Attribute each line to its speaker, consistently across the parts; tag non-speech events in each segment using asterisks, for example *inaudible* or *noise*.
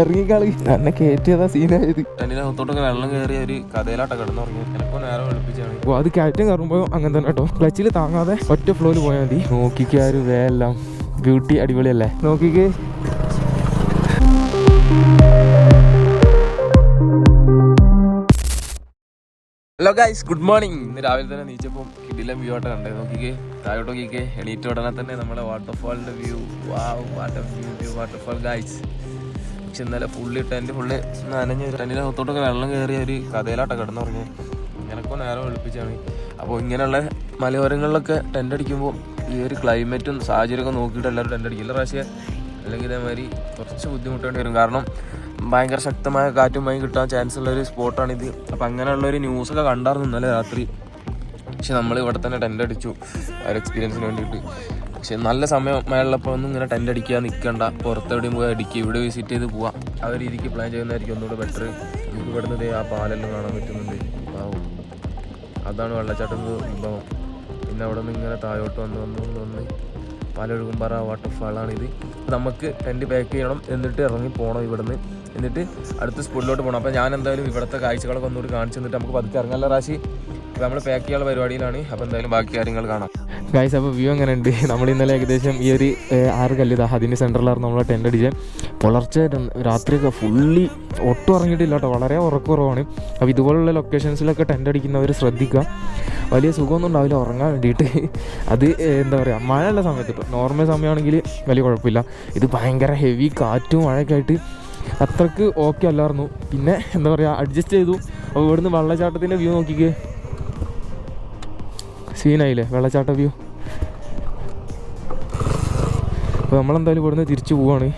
Speaker 1: ഇറങ്ങിക്കളി തന്നെ കയറ്റിയതാ സീനായത്
Speaker 2: ടെന്റിനകത്തോട്ടൊക്കെ വെള്ളം കയറി ഒരു കഥയിലാട്ട കിടന്നുറങ്ങി. ചിലപ്പോൾ നേരം വെളുപ്പിച്ചാണ്.
Speaker 1: ഓ അത് കയറ്റം കയറുമ്പോൾ അങ്ങനെ തന്നെ കേട്ടോ. ക്ലച്ചിൽ താങ്ങാതെ ഒറ്റ ഫ്ലോയിൽ പോയാൽ മതി. നോക്കിക്കാര് വേല്ലാം ബ്യൂട്ടി അടിപൊളിയല്ലേ? നോക്കിക്കേ.
Speaker 2: ഹലോ ഗൈസ് ഗുഡ് മോർണിംഗ് ഇന്ന് രാവിലെ തന്നെ നീച്ചപ്പോൾ കിടിലം വ്യൂ ആയിട്ട് കണ്ടത്. നോക്കിക്കേ താഴോട്ട് നോക്കിക്കേ എണീറ്റ് ഉടനെ തന്നെ നമ്മുടെ വാട്ടർഫാളിന്റെ view wow water view waterfall guys പക്ഷെ ഇന്നലെ ഫുള്ള് ടെന്റ് ഫുള്ള് നനഞ്ഞ് ടെന്റിന്റെ അകത്തോട്ടൊക്കെ വെള്ളം കയറിയ ഒരു കഥയിലാട്ടോ കിടന്നു പറഞ്ഞു ഇങ്ങനൊക്കെ നേരം വെളുപ്പിച്ചാണ്. അപ്പോൾ ഇങ്ങനെയുള്ള മലയോരങ്ങളിലൊക്കെ ടെന്റ് അടിക്കുമ്പോൾ ഈ ഒരു ക്ലൈമറ്റും സാഹചര്യമൊക്കെ നോക്കിയിട്ട് എല്ലാവരും ടെന്റ് അടിക്കില്ല പ്രാവശ്യം അല്ലെങ്കിൽ ഇതേമാതിരി കുറച്ച് ബുദ്ധിമുട്ടേണ്ടി വരും. കാരണം ഭയങ്കര ശക്തമായ കാറ്റും മഴയും കിട്ടാൻ ചാൻസ് ഉള്ള ഒരു സ്പോട്ടാണിത് അപ്പം അങ്ങനെയുള്ള ഒരു ന്യൂസൊക്കെ കണ്ടായിരുന്നു ഇന്നലെ രാത്രി. പക്ഷെ നമ്മൾ ഇവിടെ തന്നെ ടെന്റ് അടിച്ചു. ഒരു എക്സ്പീരിയൻസിന് വേണ്ടിയിട്ട്. പക്ഷെ നല്ല സമയം മഴയുള്ളപ്പോൾ ഒന്നും ഇങ്ങനെ ടെന്റ് അടിക്കുക നിൽക്കണ്ട പുറത്തെവിടെയും പോയി അടിക്കുക ഇവിടെ വിസിറ്റ് ചെയ്ത് പോവാം. ആ ഒരു രീതിക്ക് പ്ലാൻ ചെയ്യുന്നതായിരിക്കും ഒന്നുകൂടെ ബെറ്റർ നമുക്ക് ഇവിടുന്ന് ആ പാലെല്ലാം കാണാൻ പറ്റുന്നുണ്ട്. അതാണ് വെള്ളച്ചാട്ടം വിഭവം പിന്നെ അവിടെ നിന്ന് ഇങ്ങനെ താഴോട്ട് വന്ന് വന്ന് വന്ന് വന്ന് പാലൊഴുകുമ്പാറ വാട്ടർഫാളാണിത് നമുക്ക് ടെന്റ് പാക്ക് ചെയ്യണം എന്നിട്ട് ഇറങ്ങി പോകണം ഇവിടുന്ന്. എന്നിട്ട് അടുത്ത സ്പോട്ടിലോട്ട് പോകണം അപ്പോൾ ഞാൻ എന്തായാലും ഇവിടുത്തെ കാഴ്ചകളൊക്കെ ഒന്നുകൂടി കാണിച്ചു തന്നിട്ട് നമുക്ക് പതുക്കെ ഇറങ്ങാനുള്ള റാശി? അപ്പോൾ നമ്മൾ പാക്ക് ചെയ്യാനുള്ള പരിപാടിയിലാണ്. അപ്പോൾ എന്തായാലും ബാക്കി കാര്യങ്ങൾ കാണാം.
Speaker 1: ഗൈസ് അപ്പോൾ വ്യൂ എങ്ങനെ ഉണ്ട് നമ്മൾ ഇന്നലെ ഏകദേശം ഈ ഒരു ആറ് കല്ലിതാ അതിന്റെ സെന്ററിലായിരുന്നു നമ്മൾ ടെന്റ് അടിച്ചത് പുലർച്ചെ രാത്രിയൊക്കെ ഫുള്ളി ഒട്ടും ഇറങ്ങിയിട്ടില്ല കേട്ടോ. വളരെ ഉറക്കുറവാണ് അപ്പോൾ ഇതുപോലുള്ള ലൊക്കേഷൻസിലൊക്കെ ടെന്റ് അടിക്കുന്നവർ ശ്രദ്ധിക്കുക. വലിയ സുഖമൊന്നും ഉണ്ടാവില്ല ഉറങ്ങാൻ വേണ്ടിയിട്ട് അത് എന്താ പറയുക മഴയുള്ള സമയത്ത് ഇപ്പോൾ നോർമൽ സമയമാണെങ്കിൽ വലിയ കുഴപ്പമില്ല. ഇത് ഭയങ്കര ഹെവി കാറ്റും മഴയൊക്കെ ആയിട്ട് അത്രയ്ക്ക് ഓക്കെ അല്ലായിരുന്നു. പിന്നെ എന്താ പറയുക അഡ്ജസ്റ്റ് ചെയ്തു. അപ്പോൾ ഇവിടുന്ന് വെള്ളച്ചാട്ടത്തിന്റെ വ്യൂ നോക്കിക്കേ. സീനായില്ലേ വെള്ളച്ചാട്ട വ്യൂ അപ്പോൾ നമ്മളെന്തായാലും ഇവിടുന്ന് തിരിച്ചു പോവാണ്.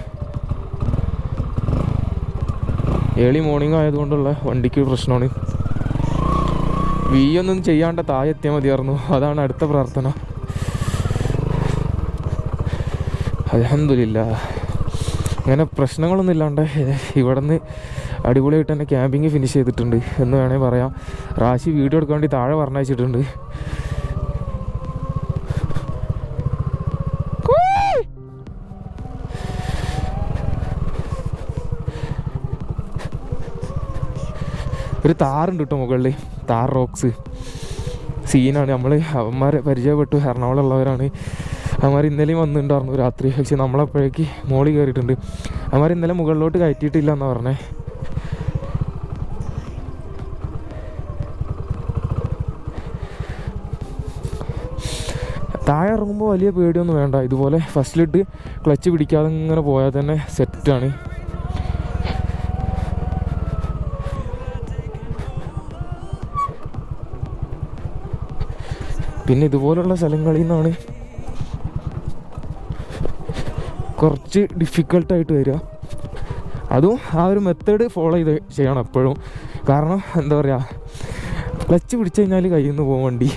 Speaker 1: ഏർലി മോർണിംഗ് ആയതുകൊണ്ടുള്ള വണ്ടിക്ക് പ്രശ്നമാണ്. വി ഒന്നും ചെയ്യാണ്ട് താഴെ എത്തിയാൽ മതിയായിരുന്നു. അതാണ് അടുത്ത പ്രാർത്ഥന. അലഹമില്ല അങ്ങനെ പ്രശ്നങ്ങളൊന്നും ഇല്ലാണ്ട് ഇവിടെ നിന്ന് അടിപൊളിയായിട്ട് തന്നെ ക്യാമ്പിങ് ഫിനിഷ് ചെയ്തിട്ടുണ്ട്. എന്ന് വേണമെങ്കിൽ പറയാം. റാശി വീഡിയോ എടുക്കാൻ വേണ്ടി താഴെ പറഞ്ഞയച്ചിട്ടുണ്ട്. ഒരു താറുണ്ട് കേട്ടോ മുകളിൽ താർ റോക്സ് സീനാണ്. നമ്മൾ അവന്മാരെ പരിചയപ്പെട്ടു. എറണാകുളം ഉള്ളവരാണ് അവന്മാർ ഇന്നലെയും വന്നിട്ടുണ്ടായിരുന്നു രാത്രി. പക്ഷെ നമ്മളപ്പോഴേക്ക് മോളിൽ കയറിയിട്ടുണ്ട്. അവന്മാർ ഇന്നലെ മുകളിലോട്ട് കയറ്റിയിട്ടില്ല എന്നാ പറഞ്ഞേ. താഴെ ഇറങ്ങുമ്പോൾ വലിയ പേടിയൊന്നും വേണ്ട. ഇതുപോലെ ഫസ്റ്റിലിട്ട് ക്ലച്ച് പിടിക്കാതെ ഇങ്ങനെ പോയാൽ തന്നെ സെറ്റാണ് പിന്നെ ഇതുപോലുള്ള സ്ഥലങ്ങളിൽ നിന്നാണ് കുറച്ച് ഡിഫിക്കൽട്ടായിട്ട് വരിക. അതും ആ ഒരു മെത്തേഡ് ഫോളോ ചെയ്ത് ചെയ്യണം എപ്പോഴും. കാരണം എന്താ പറയുക ക്ലച്ച് പിടിച്ചു കഴിഞ്ഞാൽ കയ്യിൽ നിന്ന് പോകും വണ്ടി.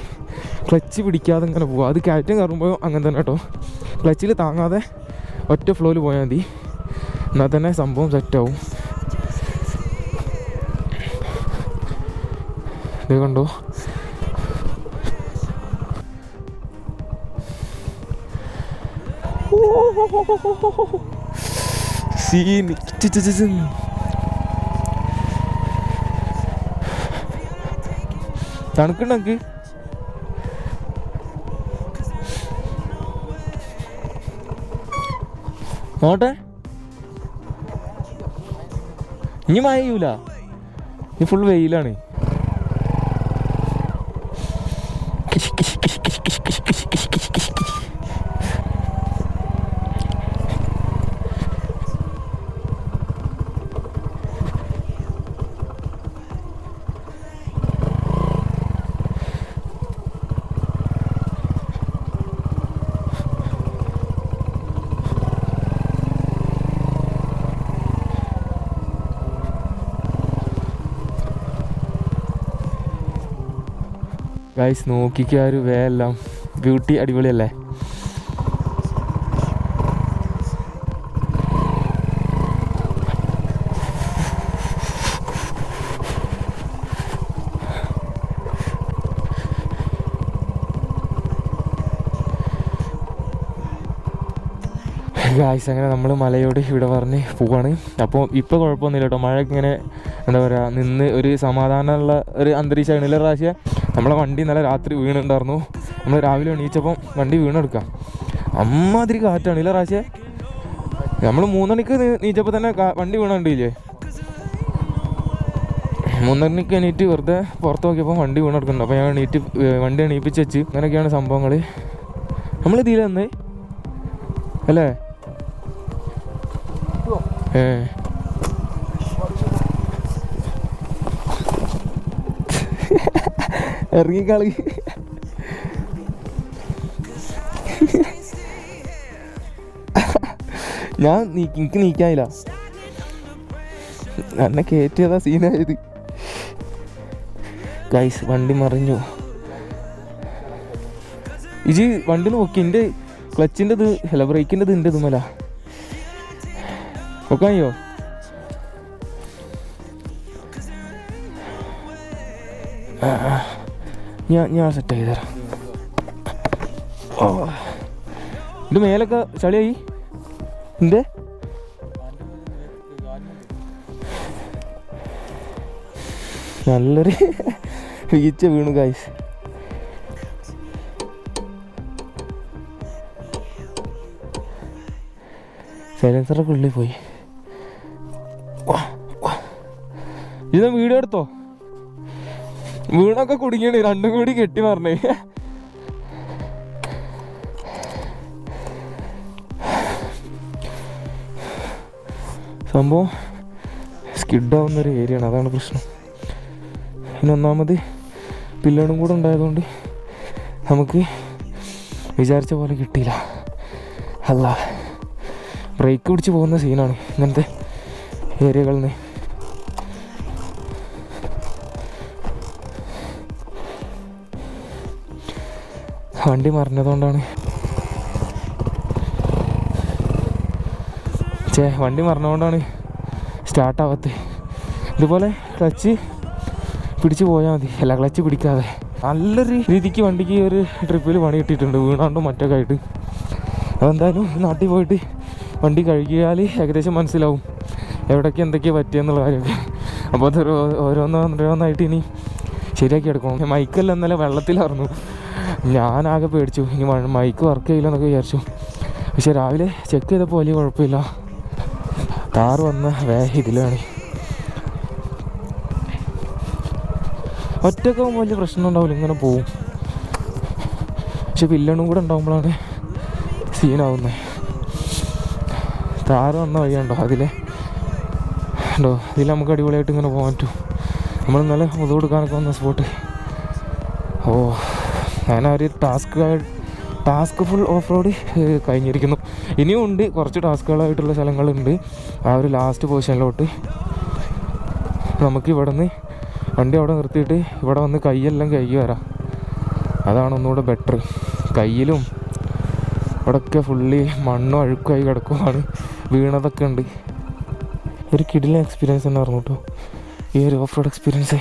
Speaker 1: ക്ലച്ച് പിടിക്കാതെ ഇങ്ങനെ പോകുക അത് കയറ്റം കയറുമ്പോൾ അങ്ങനെ തന്നെ കേട്ടോ. ക്ലച്ചിൽ താങ്ങാതെ ഒറ്റ ഫ്ലോയിൽ പോയാൽ മതി. എന്നാൽ തന്നെ സംഭവം സെറ്റാവും ഇത് കണ്ടോ? സീൻ ചി. തണുക്കുണ്ടെനിക്ക് നോട്ടെ ഇനി മഴ ചെയ്യൂല ഇനി ഫുൾ വെയിലാണ്. ഗൈസ് നോക്കിക്കുക ഒരു വേ എല്ലാം. ബ്യൂട്ടി അടിപൊളിയല്ലേ? ഗായ്സ് അങ്ങനെ നമ്മൾ മലയോട് ഇവിടെ പറഞ്ഞ് പോവാണ്. അപ്പോൾ ഇപ്പോൾ കുഴപ്പമൊന്നുമില്ല കേട്ടോ. മഴ ഇങ്ങനെ എന്താ പറയുക നിന്ന് ഒരു സമാധാനമുള്ള ഒരു അന്തരീക്ഷമാണ് ഇല്ല പ്രാവശ്യം നമ്മളെ വണ്ടി ഇന്നലെ രാത്രി വീണുണ്ടായിരുന്നു. നമ്മൾ രാവിലെ എണീച്ചപ്പം വണ്ടി വീണെടുക്കാം. അമ്മാതിരി കാറ്റാണ്. ഇല്ല പ്രാവശ്യം? നമ്മൾ മൂന്നണിക്ക് നീച്ചപ്പോൾ തന്നെ വണ്ടി വീണുണ്ടില്ലേ? മൂന്നരക്ക് എണീറ്റ് വെറുതെ പുറത്ത് നോക്കിയപ്പോൾ വണ്ടി വീണെടുക്കുന്നുണ്ട്. അപ്പോൾ ഞാൻ എണീറ്റ് വണ്ടി എണീപ്പിച്ച് വെച്ച് അങ്ങനെയൊക്കെയാണ് സംഭവങ്ങൾ നമ്മൾ ഇതിൽ അല്ലേ? ഏ. ഇറങ്ങിക്കളി ഞാൻ എനിക്ക് നീക്കാനില്ല. എന്നെ കയറ്റിയതാ സീനായത്. ഗൈസ് വണ്ടി മറിഞ്ഞു. ഇജി വണ്ടി നോക്കി എന്റെ ക്ലച്ചിന്റെ ഇത് അല്ല ബ്രേക്കിന്റെ ഇത് എന്റെ ഇതുമല്ല നോക്കായോ ഞാൻ ഞാൻ സെറ്റ് ആക്കി തരാം. ഓ. ഇത് മേലൊക്കെ ചളിയായി. എന്തേ? നല്ലൊരു വീച്ച വീണു കായ്സ് സൈലൻസറൊക്കെ ഉള്ളിൽ പോയി. ഇത് വീഡിയോ എടുത്തോ? വീണൊക്കെ കുടുങ്ങിയാണ്. രണ്ടും കൂടി കെട്ടി പറഞ്ഞേ സംഭവം സ്കിഡാവുന്ന ഒരു ഏരിയയാണ് അതാണ് പ്രശ്നം. പിന്നെ ഒന്നാമത് പില്ലണും കൂടെ ഉണ്ടായതുകൊണ്ട് നമുക്ക് വിചാരിച്ച പോലെ കിട്ടിയില്ല. അല്ല ബ്രേക്ക് പിടിച്ച് പോകുന്ന സീനാണ് ഇങ്ങനത്തെ ഏരിയകളിൽ നിന്ന്. വണ്ടി മറിഞ്ഞതുകൊണ്ടാണ്. ചേ വണ്ടി മറിഞ്ഞതുകൊണ്ടാണ് സ്റ്റാർട്ടാവാത്തത് ഇതുപോലെ ക്ലച്ച് പിടിച്ച് പോയാൽ മതി. അല്ല ക്ലച്ച് പിടിക്കാതെ. നല്ലൊരു രീതിക്ക് വണ്ടിക്ക് ഒരു ട്രിപ്പിൽ പണി കിട്ടിയിട്ടുണ്ട്. വീണാണ്ടും മറ്റൊക്കെ ആയിട്ട്. അതെന്തായാലും നാട്ടിൽ പോയിട്ട് വണ്ടി കഴുകിയാൽ ഏകദേശം മനസ്സിലാവും. എവിടേക്ക് എന്തൊക്കെയാണ് പറ്റിയെന്നുള്ള കാര്യമൊക്കെ. അപ്പോൾ അതൊരു ഓരോന്നോ ഓരോന്നായിട്ട് ഇനി ശരിയാക്കി എടുക്കണം. മൈക്കല്ല ഇന്നലെ വെള്ളത്തിലായിരുന്നു. ഞാനാകെ പേടിച്ചു. ഇനി മൈക്ക് വർക്ക് ചെയ്യില്ല എന്നൊക്കെ വിചാരിച്ചു. പക്ഷെ രാവിലെ ചെക്ക് ചെയ്തപ്പോൾ വലിയ കുഴപ്പമില്ല. കാർ വന്ന് വേ ഇതിലാണ്. ഒറ്റയ്ക്ക് പോകുമ്പോൾ വലിയ പ്രശ്നം ഉണ്ടാവില്ല. ഇങ്ങനെ പോവും. പക്ഷെ വില്ലണും കൂടെ ഉണ്ടാകുമ്പോഴാണ് സീനാവുന്നത് താറ് വന്ന വഴിയുണ്ടോ അതിലെ ഉണ്ടോ ഇതിൽ നമുക്ക് അടിപൊളിയായിട്ട് ഇങ്ങനെ പോകാൻ പറ്റും. നമ്മൾ നല്ല മുതുകൊടുക്കാനൊക്കെ വന്ന സ്പോട്ട് ഓ. അങ്ങനെ ഒരു task task full off road കഴിഞ്ഞിരിക്കുന്നു. ഇനിയും ഉണ്ട് കുറച്ച് ടാസ്കുകളായിട്ടുള്ള സ്ഥലങ്ങളുണ്ട്. ആ ഒരു ലാസ്റ്റ് പൊസിഷനിലോട്ട് നമുക്ക് ഇവിടെ നിന്ന് വണ്ടി അവിടെ നിർത്തിയിട്ട് ഇവിടെ വന്ന് കൈയെല്ലാം കഴുകി വരാം. അതാണ് ഒന്നുകൂടെ ബെറ്റർ കയ്യിലും ഇവിടെയൊക്കെ ഫുള്ളി മണ്ണും അഴുക്കായി കിടക്കുവാണ്. വീണതൊക്കെ ഉണ്ട്. ഒരു കിടിലൻ എക്സ്പീരിയൻസ് തന്നെ പറഞ്ഞു കേട്ടോ ഈ ഒരു ഓഫ് റോഡ് എക്സ്പീരിയൻസ്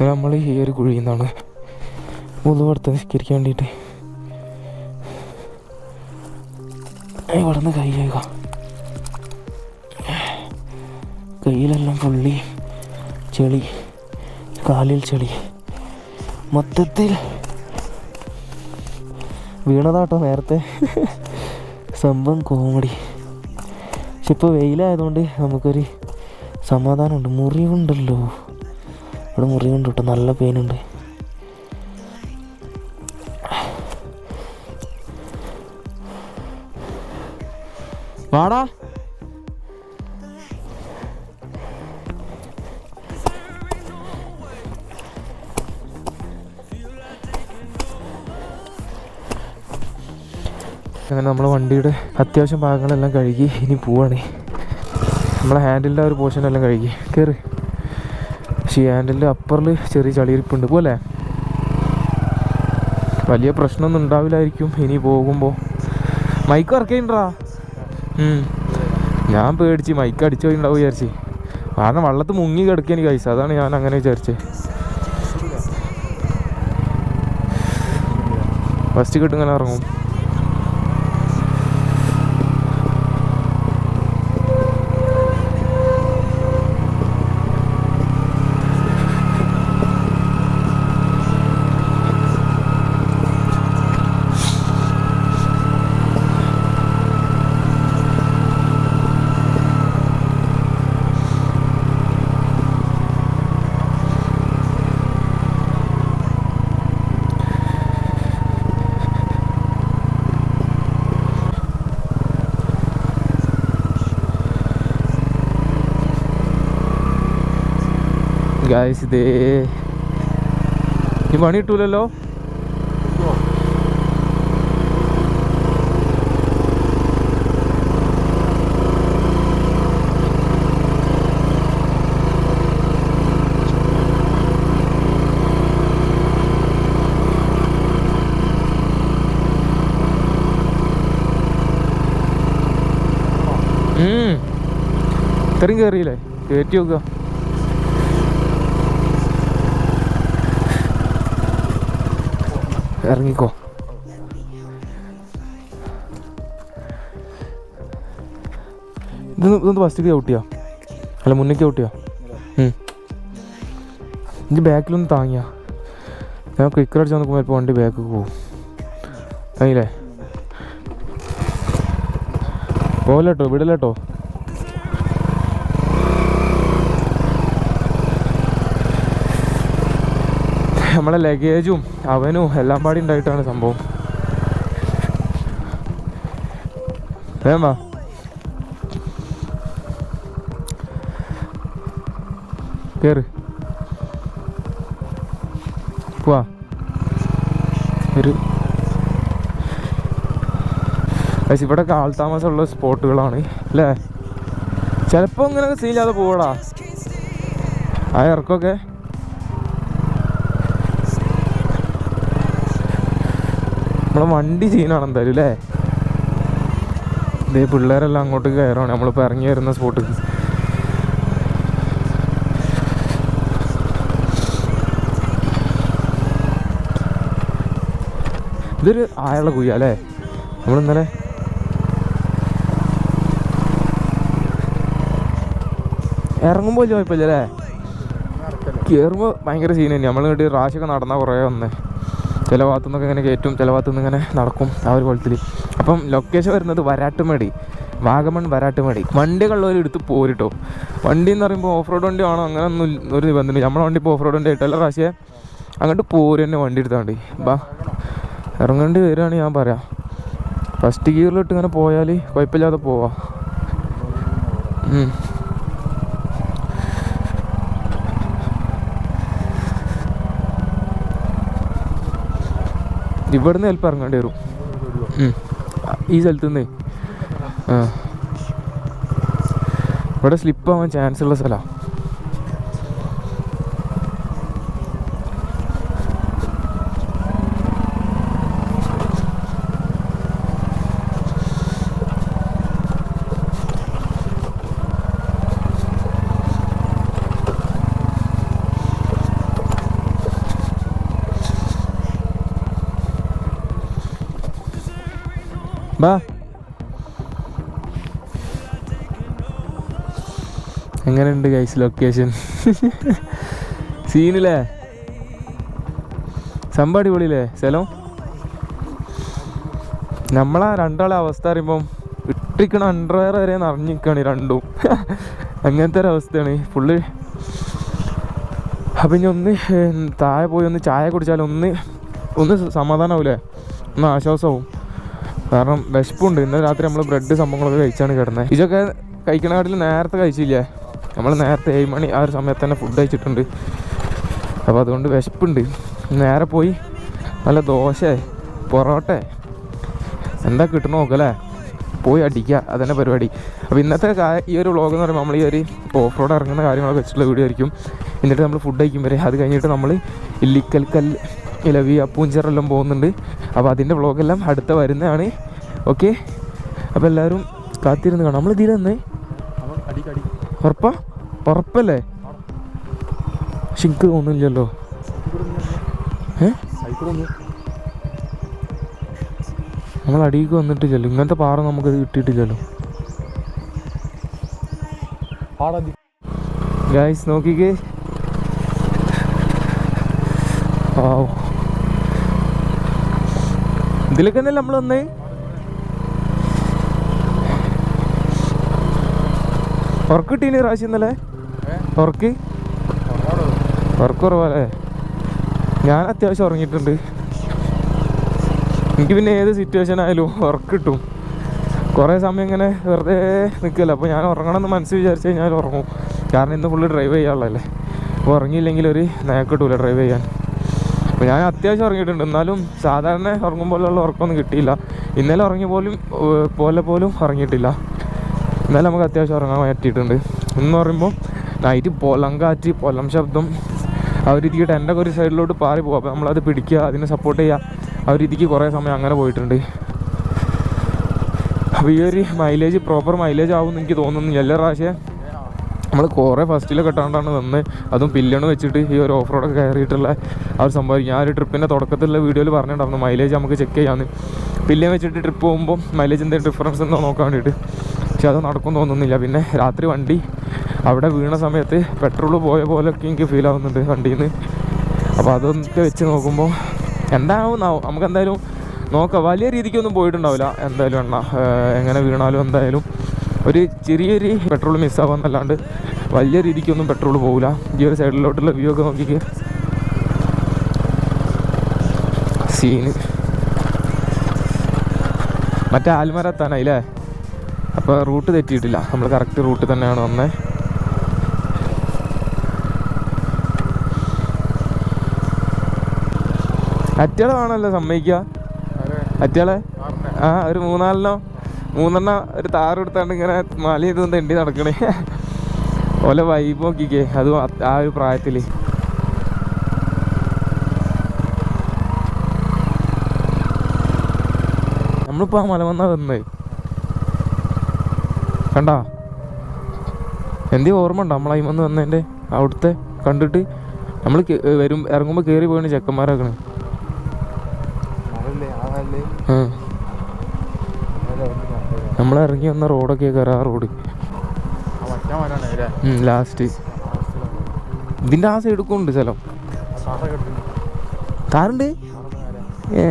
Speaker 1: നമ്മൾ ഈ ഒരു കുഴിയിൽ നിന്നാണ് മുതുവടുത്ത് നിസ്കരിക്കാൻ വേണ്ടിയിട്ട്. ഇവിടെ നിന്ന് കൈ കയ്യിലെല്ലാം പുള്ളി ചെളി കാലിൽ ചെളി. മൊത്തത്തിൽ വീണതാട്ടോ നേരത്തെ. സംഭവം കോമഡി. പക്ഷെ ഇപ്പോൾ വെയിലായതുകൊണ്ട് നമുക്കൊരു സമാധാനമുണ്ട്. മുറിവുണ്ടല്ലോ. ഇവിടെ മുറിവുണ്ട് കേട്ടോ. നല്ല പെയിനുണ്ട് വാടാ. അങ്ങനെ നമ്മളെ വണ്ടിയുടെ അത്യാവശ്യം ഭാഗങ്ങളെല്ലാം കഴുകി ഇനി പോവാണ്. നമ്മളെ ഹാൻഡിലിന്റെ ആ ഒരു പോർഷനെല്ലാം കഴുകി. കയറി പക്ഷേ അപ്പറിൽ ചെറിയ ചളിയിരിപ്പുണ്ട്. പോലെ വലിയ പ്രശ്നമൊന്നും ഉണ്ടാവില്ലായിരിക്കും. ഇനി പോകുമ്പോൾ മൈക്ക് വർക്ക് ഞാൻ പേടിച്ച് മൈക്ക് അടിച്ചു പോയിണ്ടാവും വിചാരിച്ച്. കാരണം വള്ളത്ത് മുങ്ങി കിടക്കാൻ കഴിച്ച അതാണ് ഞാൻ അങ്ങനെ വിചാരിച്ചത് ഫസ്റ്റ് കിട്ടും ഇങ്ങനെ ഇറങ്ങും. ഗായ്സ് ഇതേ ഈ പണി കിട്ടൂലല്ലോ. ഇത്രയും കയറിയില്ലേ കയറ്റി നോക്കുക. ഇറങ്ങിക്കോ. ഇതൊന്ന് ഇതൊന്ന് ഔട്ട് ചവിട്ടിയോ? അല്ല മുന്നേക്ക് ചവിട്ടിയോ? ഇനി ബാക്കിലൊന്ന് താങ്ങിയാ? ഞാൻ ക്വിക്കർ അടിച്ച് നോക്കുമ്പോൾ ചിലപ്പോൾ വണ്ടി ബാക്ക് പോകും. കഴിഞ്ഞില്ലേ പോകലേട്ടോ വിടലേട്ടോ നമ്മളെ ലഗേജും അവനും എല്ലാം പാടി ഉണ്ടായിട്ടാണ് സംഭവം. ഇവിടെ കേറ്. പോവാ. ഇവിടെ ഇവിടെയൊക്കെ ആൾതാമസമുള്ള സ്പോട്ടുകളാണ് അല്ലേ? ചിലപ്പോൾ ഇങ്ങനെ സീലാതെ പോവടാ. ആ ഇറക്കമൊക്കെ നമ്മളെ വണ്ടി സീനാണ് എന്തായാലും അല്ലേ ഇതേ പിള്ളേരെല്ലാം അങ്ങോട്ട് കയറാണ്. നമ്മളിപ്പോൾ ഇറങ്ങി വരുന്ന സ്പോട്ട് ഇതൊരു ആയുള്ള കുയ്യ അല്ലേ നമ്മൾ ഇന്നലെ ഇറങ്ങുമ്പോൾ അല്ലേ കയറുമ്പോൾ ഭയങ്കര തന്നെ നമ്മൾ ഇങ്ങോട്ട് റാശൊക്കെ നടന്നാൽ കുറേ വന്നേ. ചില ഭാഗത്തു നിന്നൊക്കെ ഇങ്ങനെ കയറ്റും ചില ഭാഗത്തു നിന്ന് ഇങ്ങനെ നടക്കും ആ ഒരു കുളത്തിൽ അപ്പം ലൊക്കേഷൻ വരുന്നത് വരാട്ടുമേടി വാഗമൺ വരാട്ടുമേടി. വണ്ടികളുള്ളവർ എടുത്ത് പോരിട്ടോ. വണ്ടി എന്ന് പറയുമ്പോൾ ഓഫ് റോഡ് വണ്ടി ആണോ അങ്ങനെ ഒന്നും ഒരു നിബന്ധന നമ്മളെ വണ്ടി ഇപ്പോൾ ഓഫ് റോഡ് വണ്ടി ആയിട്ടല്ല പ്രാവശ്യം അങ്ങോട്ട് പോര് തന്നെ വണ്ടി എടുത്താൽ മതി ബാ ഇറങ്ങേണ്ടി വരികയാണെങ്കിൽ ഞാൻ പറയാം. ഫസ്റ്റ് ഗിയറിലിട്ട് ഇങ്ങനെ പോയാൽ കുഴപ്പമില്ലാതെ പോവാ. ഇവിടുന്ന് ചിലപ്പോൾ ഇറങ്ങേണ്ടി വരും. ഈ സ്ഥലത്തു നിന്നേ ഇവിടെ സ്ലിപ്പ് ആവാൻ ചാൻസ് ഉള്ള സ്ഥലമാണ് ബാ എങ്ങനെയുണ്ട് ഗൈസ് ലൊക്കേഷൻ *laughs* സീനില്ലേ? സംഭവം അടിപൊളിയില്ലേ? സ്ഥലം നമ്മളാ രണ്ടാളെ അവസ്ഥ അറിയുമ്പം ഇട്ടിരിക്കണ അണ്ടർവെയർ വരെ നിറഞ്ഞിരിക്കുകയാണ് രണ്ടും. *laughs* അങ്ങനത്തെ ഒരു അവസ്ഥയാണ്. ഫുള്ള് അപ്പം ഇനി ഒന്ന് താഴെ പോയി ഒന്ന് ചായ കുടിച്ചാൽ ഒന്ന് ഒന്ന് സമാധാനമാവൂലേ ഒന്ന് ആശ്വാസമാവും കാരണം വിശപ്പുണ്ട്. ഇന്ന് രാത്രി നമ്മൾ ബ്രെഡ് സംഭവങ്ങളൊക്കെ കഴിച്ചാണ് കിടന്നത് ഇതൊക്കെ കഴിക്കണ നേരത്തെ കഴിച്ചില്ലേ? നമ്മൾ നേരത്തെ ഏഴ് മണി ആ ഒരു സമയത്ത് തന്നെ ഫുഡ് കഴിച്ചിട്ടുണ്ട്. അപ്പോൾ അതുകൊണ്ട് വിശപ്പുണ്ട്. നേരെ പോയി നല്ല ദോശ പൊറോട്ട എന്താ കിട്ടണ നോക്കല്ലേ? പോയി അടിക്കുക അതന്നെ പരിപാടി. അപ്പോൾ ഇന്നത്തെ ഈ ഒരു വ്ളോഗ് എന്ന് പറയുമ്പോൾ നമ്മൾ ഈ ഒരു ഓഫ് റോഡ് ഇറങ്ങുന്ന കാര്യങ്ങളൊക്കെ വെച്ചിട്ടുള്ള വീഡിയോ ആയിരിക്കും. എന്നിട്ട് നമ്മൾ ഫുഡ് കഴിക്കും വരെ അത് കഴിഞ്ഞിട്ട് നമ്മൾ ഇല്ലിക്കൽ കല്ല് ഇലവി അപ്പൂഞ്ചറെല്ലാം പോകുന്നുണ്ട്. അപ്പോൾ അതിന്റെ വ്ളോഗെല്ലാം അടുത്ത വരുന്നതാണ്. ഓക്കെ? അപ്പോൾ എല്ലാവരും കാത്തിരുന്ന് കാണാം. നമ്മൾ ഇതിൽ തന്നെ ഉറപ്പാ? ഉറപ്പല്ലേ? പക്ഷെ എനിക്ക് തോന്നുന്നില്ലല്ലോ നമ്മൾ അടിയിലേക്ക് വന്നിട്ടില്ലല്ലോ. ഇങ്ങനത്തെ പാറ നമുക്കത് കിട്ടിയിട്ടില്ലല്ലോ. ഗായ്സ് നോക്കിക്കേ വാവ്. ഇതിലൊക്കെ തന്നെ നമ്മൾ വന്നേ. ഉറക്ക് കിട്ടീന് പ്രാവശ്യം ഇന്നലെ? ഉറക്ക്? ഉറക്ക് കുറവല്ലേ? ഞാൻ അത്യാവശ്യം ഉറങ്ങിയിട്ടുണ്ട്. എനിക്ക് പിന്നെ ഏത് സിറ്റുവേഷൻ ആയാലും ഉറക്ക് കിട്ടും. കുറേ സമയം ഇങ്ങനെ വെറുതെ നിൽക്കില്ല അപ്പോൾ ഞാൻ ഉറങ്ങണമെന്ന് മനസ്സ് വിചാരിച്ചു കഴിഞ്ഞാൽ ഉറങ്ങും. കാരണം ഇന്ന് ഫുള്ള് ഡ്രൈവ് ചെയ്യാനുള്ളതല്ലേ? അപ്പോൾ ഉറങ്ങിയില്ലെങ്കിൽ ഒരു നയക്കിട്ടൂല കിട്ടൂല ഡ്രൈവ് ചെയ്യാൻ. അപ്പോൾ ഞാൻ അത്യാവശ്യം ഉറങ്ങിയിട്ടുണ്ട്. എന്നാലും സാധാരണ ഉറങ്ങുമ്പോഴുള്ള ഉറക്കമൊന്നും കിട്ടിയില്ല. ഇന്നലെ ഉറങ്ങിയ പോലും പോലെ പോലും ഉറങ്ങിയിട്ടില്ല. ഇന്നലെ നമുക്ക് അത്യാവശ്യം ഉറങ്ങാൻ പറ്റിയിട്ടുണ്ട്. എന്ന് പറയുമ്പോൾ നൈറ്റ് പൊലം കാറ്റ് പൊലം ശബ്ദം ആ ഒരു രീതിക്ക് ടെന്റൊക്കെ ഒരു സൈഡിലോട്ട് പാറി പോകും അപ്പോൾ നമ്മളത് പിടിക്കുക അതിനെ സപ്പോർട്ട് ചെയ്യുക. ആ ഒരു രീതിക്ക് കുറേ സമയം അങ്ങനെ പോയിട്ടുണ്ട്. അപ്പോൾ ഈ ഒരു മൈലേജ് പ്രോപ്പർ മൈലേജ് ആവും എനിക്ക് തോന്നുന്നു. എല്ലാ പ്രാവശ്യം നമ്മൾ കുറേ ഫസ്റ്റിലൊക്കെ ഇട്ടാണ്ടാണ് വന്ന് അതും പില്ലണ് വെച്ചിട്ട് ഈ ഒരു ഓഫ് റോഡൊക്കെ കയറിയിട്ടുള്ള ആ ഒരു സംഭവം ഞാൻ ഒരു ട്രിപ്പിന്റെ തുടക്കത്തിലുള്ള വീഡിയോയിൽ പറഞ്ഞിട്ടുണ്ടായിരുന്നു മൈലേജ് നമുക്ക് ചെക്ക് ചെയ്യാമെന്ന് പില്ലൻ വെച്ചിട്ട് ട്രിപ്പ് പോകുമ്പോൾ മൈലേജ് എന്തെങ്കിലും ഡിഫറൻസ് ഉണ്ടോ നോക്കാൻ വേണ്ടിയിട്ട്. പക്ഷെ അത് നടക്കും തോന്നുന്നില്ല. പിന്നെ രാത്രി വണ്ടി അവിടെ വീണ സമയത്ത് പെട്രോൾ പോയ പോലെയൊക്കെ എനിക്ക് ഫീൽ ആവുന്നുണ്ട് വണ്ടിയിൽ നിന്ന് അപ്പോൾ അതൊക്കെ വെച്ച് നോക്കുമ്പോൾ എന്താവും നാവും നമുക്ക് എന്തായാലും നോക്കാം. വലിയ രീതിക്കൊന്നും പോയിട്ടുണ്ടാവില്ല. എന്തായാലും എണ്ണ എങ്ങനെ വീണാലും എന്തായാലും. ഒരു ചെറിയൊരു പെട്രോൾ മിസ്സാവാന്നല്ലാണ്ട് വലിയ രീതിക്കൊന്നും പെട്രോൾ പോകില്ല ഈ ഒരു സൈഡിലോട്ടുള്ള വ്യൂ ഒക്കെ നോക്കിക്ക്. സീന്. മറ്റേ ആൽമര എത്താനായില്ലേ? അപ്പോൾ റൂട്ട് തെറ്റിയിട്ടില്ല. നമ്മൾ കറക്റ്റ് റൂട്ട് തന്നെയാണ് വന്നത് അറ്റളെ വേണമല്ലോ സമ്മതിക്കുക അറ്റളെ? ആ ഒരു മൂന്നാലെണ്ണം മൂന്നെണ്ണം ഒരു താറ് എടുത്താണ്ട് ഇങ്ങനെ മാലി ഇത് തെണ്ടി നടക്കണേ. ഓലെ വൈബ് നോക്കിക്കേ അതും ആ ഒരു പ്രായത്തിൽ നമ്മളിപ്പോൾ ആ മല വന്നാ വന്നേ. കണ്ടാ? എന്തി ഓർമ്മ ഉണ്ടോ? നമ്മൾ വന്ന് വന്നതിന്റെ അവിടുത്തെ കണ്ടിട്ട് നമ്മൾ വരും ഇറങ്ങുമ്പോൾ കേറി പോയാണ് ചെക്കന്മാരാക്കണേ ആ നമ്മൾ ഇറങ്ങി വന്ന റോഡൊക്കെ കയറാ റോഡ്. ലാസ്റ്റ് ഇതിന്റെ ആ സൈഡ് ഉണ്ട് സ്ഥലം. താറുണ്ട്? ഏ.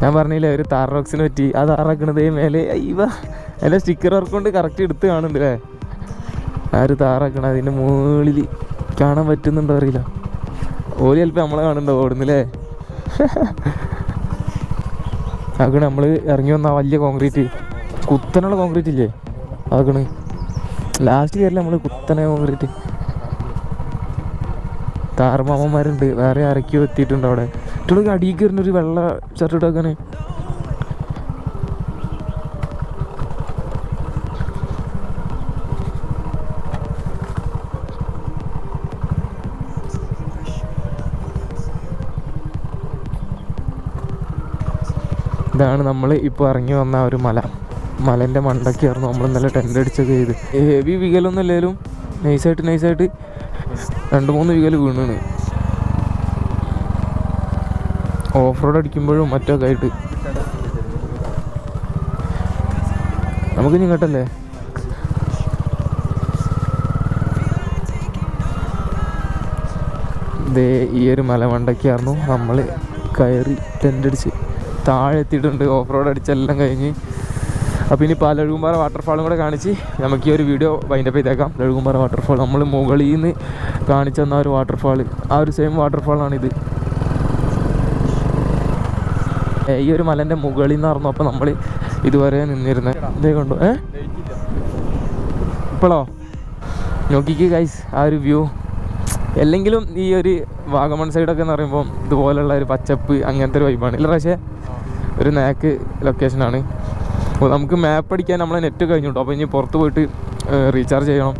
Speaker 1: ഞാൻ പറഞ്ഞില്ലേ ഒരു താർ റോക്സിന് പറ്റി. ആ താറാക്കണതേ മേലെ അയ്യവ. അതിന്റെ സ്റ്റിക്കർ ഇറക്കൊണ്ട് കൊണ്ട് കറക്റ്റ് എടുത്ത് കാണുന്നുണ്ട് അല്ലേ ആ ഒരു താറാക്കണ അതിന്റെ മുകളിൽ കാണാൻ പറ്റുന്നുണ്ടോ അറിയില്ല. ഓലി ചിലപ്പോൾ നമ്മളെ കാണുന്നുണ്ടോ ഓടുന്നില്ലേ അതൊക്കെ നമ്മൾ ഇറങ്ങി വന്ന വലിയ കോൺക്രീറ്റ് കുത്തനുള്ള കോൺക്രീറ്റ് ഇല്ലേ? അതൊക്കെ ലാസ്റ്റ് കയറില്ല നമ്മൾ കുത്തന കോൺക്രീറ്റ് താറുമാമന്മാരുണ്ട് വേറെ ആരൊക്കെയോ എത്തിയിട്ടുണ്ട് അവിടെ. ഇട്ടുള്ള അടിയിൽ കയറുന്ന ഒരു വെള്ള ഷർട്ട് ഇട്ടാക്കാന് ഇതാണ് നമ്മൾ ഇപ്പോൾ ഇറങ്ങി വന്ന ഒരു മല. മലന്റെ മണ്ടക്കായിരുന്നു നമ്മൾ ഇന്നലെ ടെന്റ് അടിച്ചത് ചെയ്ത്. ഹെവി വികലൊന്നും ഇല്ലെങ്കിലും നൈസായിട്ട് നൈസായിട്ട് രണ്ട് മൂന്ന് വികൽ വീണാണ്. ഓഫ് റോഡ് അടിക്കുമ്പോഴും മറ്റൊക്കെ ആയിട്ട്. നമുക്ക് ഇങ്ങോട്ടല്ലേ? ദേ ഈ ഒരു മലമണ്ടയ്ക്കായിരുന്നു നമ്മൾ കയറി ടെന്റ് അടിച്ച്. താഴെ എത്തിയിട്ടുണ്ട് ഓഫ് റോഡ് അടിച്ചെല്ലാം കഴിഞ്ഞ്. അപ്പോൾ ഇനി പാല വാട്ടർഫാളും കൂടെ കാണിച്ച് നമുക്ക് ഈ ഒരു വീഡിയോ വൈൻഡപ്പ് ചെയ്തേക്കാം. ലഴുകുമ്പാറ വാട്ടർഫാൾ നമ്മൾ മുകളിൽ നിന്ന് കാണിച്ചു തന്ന ഒരു വാട്ടർഫാൾ ആ ഒരു സെയിം വാട്ടർഫാളാണിത് ഈ ഒരു മലന്റെ മുകളിൽ നിന്നായിരുന്നു അപ്പോൾ നമ്മൾ ഇതുവരെ നിന്നിരുന്നത് ഇതേ കണ്ടു? ഏ? ഇപ്പോഴോ നോക്കിക്ക് ഗൈസ് ആ ഒരു വ്യൂ അല്ലെങ്കിലും ഈ ഒരു വാഗമൺ സൈഡൊക്കെ എന്ന് പറയുമ്പോൾ ഇതുപോലുള്ള ഒരു പച്ചപ്പ് അങ്ങനത്തെ ഒരു വൈബാണ് ഇല്ല പക്ഷേ ഒരു നാക്ക് ലൊക്കേഷനാണ് അപ്പോൾ നമുക്ക് മാപ്പ് അടിക്കാൻ നമ്മളെ നെറ്റ് കഴിഞ്ഞിട്ടോ അപ്പോൾ ഇനി പുറത്ത് പോയിട്ട് റീചാർജ് ചെയ്യണം.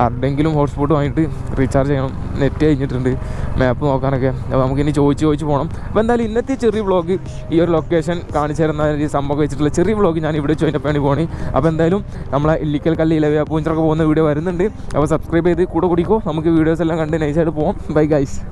Speaker 1: ആരുടെങ്കിലും ഹോട്ട്സ്പോട്ട് വാങ്ങിയിട്ട് റീചാർജ് ചെയ്യണം. നെറ്റ് കഴിഞ്ഞിട്ടുണ്ട്. മാപ്പ് നോക്കാനൊക്കെ. അപ്പോൾ നമുക്ക് ഇനി ചോദിച്ച് ചോദിച്ച് പോകണം അപ്പോൾ എന്തായാലും ഇന്നത്തെ ചെറിയ വ്ളോഗ് ഈ ഒരു ലൊക്കേഷൻ കാണിച്ചു തരുന്ന ഒരു സംഭവം വെച്ചിട്ടുള്ള ചെറിയ വ്ളോഗ് ഞാൻ ഇവിടെ ചോദിച്ചപ്പോൾ വേണ്ടി പോണി അപ്പോൾ എന്തായാലും നമ്മളെ ഇല്ലിക്കൽ കല്ല് ഇലവ പൂഞ്ചറൊക്കെ പോകുന്ന വീഡിയോ വരുന്നുണ്ട്. അപ്പോൾ സബ്സ്ക്രൈബ് ചെയ്ത് കൂടെ കുടിക്കോ. നമുക്ക് വീഡിയോസ് എല്ലാം കണ്ട് നൈസായിട്ട് പോകാം ബൈ ഗൈസ്